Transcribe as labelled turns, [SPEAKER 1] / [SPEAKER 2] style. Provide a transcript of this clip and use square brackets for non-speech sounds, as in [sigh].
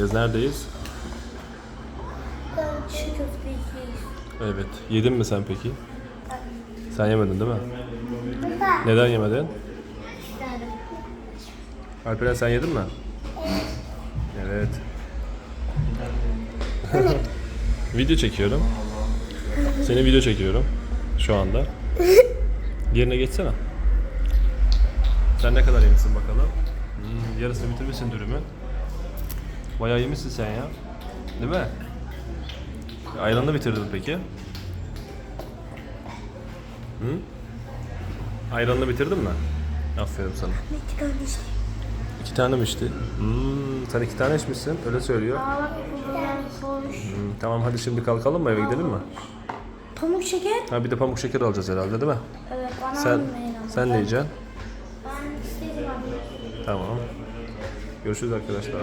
[SPEAKER 1] Yaz neredeyiz?
[SPEAKER 2] Çiğ köfteciyiz.
[SPEAKER 1] Evet. Yedin mi sen peki? Sen yemedin değil mi?
[SPEAKER 2] Baba.
[SPEAKER 1] Neden yemedin?
[SPEAKER 2] İsterim.
[SPEAKER 1] Alperen sen yedin mi? Evet. [laughs] video çekiyorum. Seni video çekiyorum. Şu anda. Yerine geçsene. Sen ne kadar yemişsin bakalım? Hmm, yarısını bitirmişsin dürümü. Bayağı yemişsin sen ya. Değil mi? Ayranı bitirdin peki? Hı? Ayranını bitirdin mi? Aferin sana.
[SPEAKER 2] Ne çıkarmış?
[SPEAKER 1] İki tane mi içti? Hmm, sen iki tane içmişsin. Öyle söylüyor.
[SPEAKER 2] Aa bak.
[SPEAKER 1] Hmm, tamam hadi şimdi kalkalım mı eve gidelim mi?
[SPEAKER 2] Pamuk şeker.
[SPEAKER 1] Ha bir de pamuk şeker alacağız herhalde değil mi?
[SPEAKER 2] Evet bana
[SPEAKER 1] Sen sen ne yiyeceksin?
[SPEAKER 2] Ben istedim abi.
[SPEAKER 1] Tamam. Görüşürüz arkadaşlar.